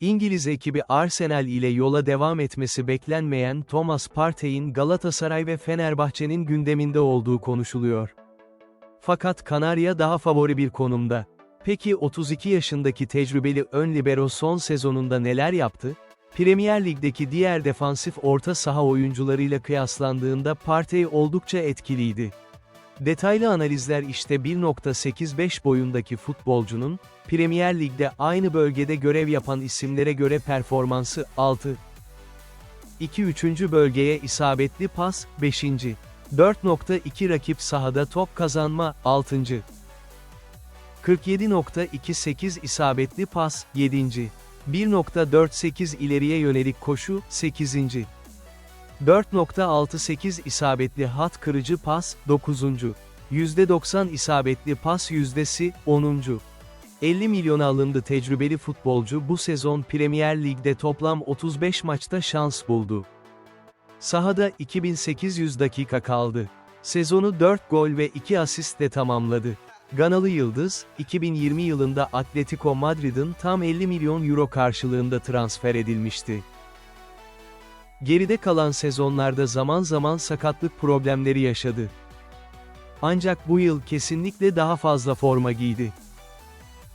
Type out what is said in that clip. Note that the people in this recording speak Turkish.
İngiliz ekibi Arsenal ile yola devam etmesi beklenmeyen Thomas Partey'in Galatasaray ve Fenerbahçe'nin gündeminde olduğu konuşuluyor. Fakat Kanarya daha favori bir konumda. Peki 32 yaşındaki tecrübeli ön libero son sezonunda neler yaptı? Premier Lig'deki diğer defansif orta saha oyuncularıyla kıyaslandığında Partey oldukça etkiliydi. Detaylı analizler işte 1.85 boyundaki futbolcunun, Premier Lig'de aynı bölgede görev yapan isimlere göre performansı 6. 2-3. bölgeye isabetli pas 5. 4.2 rakip sahada top kazanma 6. 47.28 isabetli pas 7. 1.48 ileriye yönelik koşu 8. 4.68 isabetli hat kırıcı pas, 9. %90 isabetli pas yüzdesi, 10. 50 milyona alındı tecrübeli futbolcu bu sezon Premier Lig'de toplam 35 maçta şans buldu. Sahada 2800 dakika kaldı. Sezonu 4 gol ve 2 asistle tamamladı. Ganalı Yıldız, 2020 yılında Atletico Madrid'in tam 50 milyon euro karşılığında transfer edilmişti. Geride kalan sezonlarda zaman zaman sakatlık problemleri yaşadı. Ancak bu yıl kesinlikle daha fazla forma giydi.